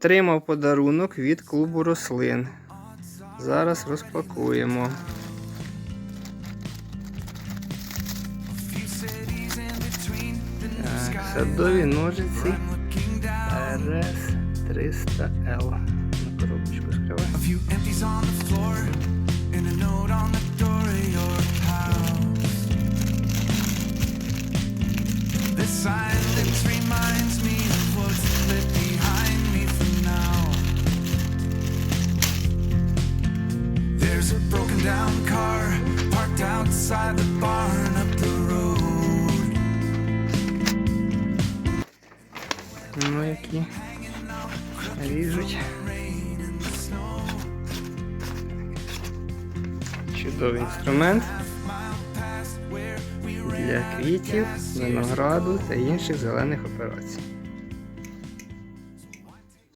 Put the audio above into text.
Отримав подарунок від клубу рослин. Зараз розпакуємо. Так, садові ножиці RS 300L. На коробочку скривай. A few empties There's a broken down car parked outside the barn up the road. Ну які ріжуть. Чудовий інструмент для квітів, винограду та інших зелених операцій.